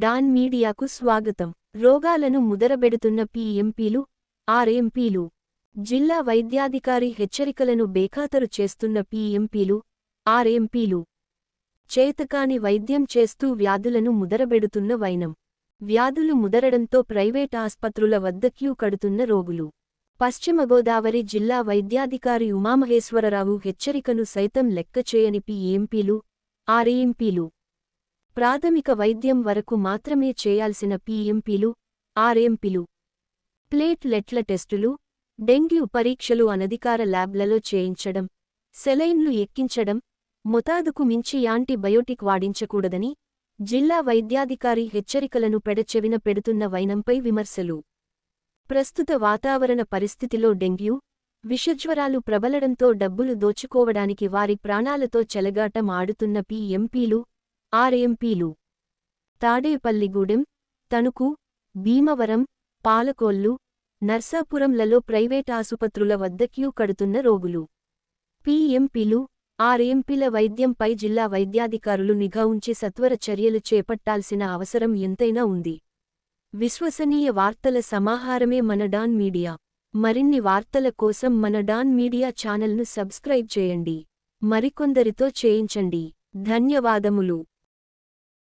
Don మీడియాకు స్వాగతం. రోగాలను ముదరబెడుతున్న పీఎంపీలు ఆర్ఎంపీలు జిల్లా వైద్యాధికారి హెచ్చరికలను బేఖాతరు చేస్తున్న పీఎంపీలు ఆర్ఎంపీలు చేతకాని వైద్యం చేస్తూ వ్యాధులను ముదరబెడుతున్న వైనం. వ్యాధులు ముదరడంతో ప్రైవేట్ ఆస్పత్రుల వద్ద క్యూ కడుతున్న రోగులు. పశ్చిమ గోదావరి జిల్లా వైద్యాధికారి ఉమామహేశ్వరరావు హెచ్చరికను సైతం లెక్కచేయని పీఎంపీలు ఆర్ఎంపీలు ప్రాథమిక వైద్యం వరకు మాత్రమే చేయాల్సిన పీఎంపీలు ఆర్ఎంపీలు. ప్లేట్లెట్ల టెస్టులు డెంగ్యూ పరీక్షలు అనధికార ల్యాబ్లలో చేయించడం సెలైన్లు ఎక్కించడం మొతాదుకు మించి యాంటీబయోటిక్ వాడించకూడదని జిల్లా వైద్యాధికారి హెచ్చరికలను పెడచెవిన పెడుతున్న వైనంపై విమర్శలు. ప్రస్తుత వాతావరణ పరిస్థితిలో డెంగ్యూ విషజ్వరాలు ప్రబలడంతో డబ్బులు దోచుకోవడానికి వారి ప్రాణాలతో చెలగాటం ఆడుతున్న పీఎంపీలు ఆర్ఎంపీలు తాడేపల్లిగూడెం తణుకు భీమవరం పాలకోల్లు నర్సాపురంలలో ప్రైవేట్ ఆసుపత్రుల వద్ద క్యూ కడుతున్న రోగులు. పీఎంపీలు ఆర్ఎంపీల వైద్యంపై జిల్లా వైద్యాధికారులు నిఘా ఉంచి సత్వర చర్యలు చేపట్టాల్సిన అవసరం ఎంతైనా ఉంది. విశ్వసనీయ వార్తల సమాహారమే మన డాన్ మీడియా. మరిన్ని వార్తల కోసం మన డాన్ మీడియా ఛానల్ను సబ్స్క్రైబ్ చేయండి. మరికొందరితో చేయించండి. ధన్యవాదములు.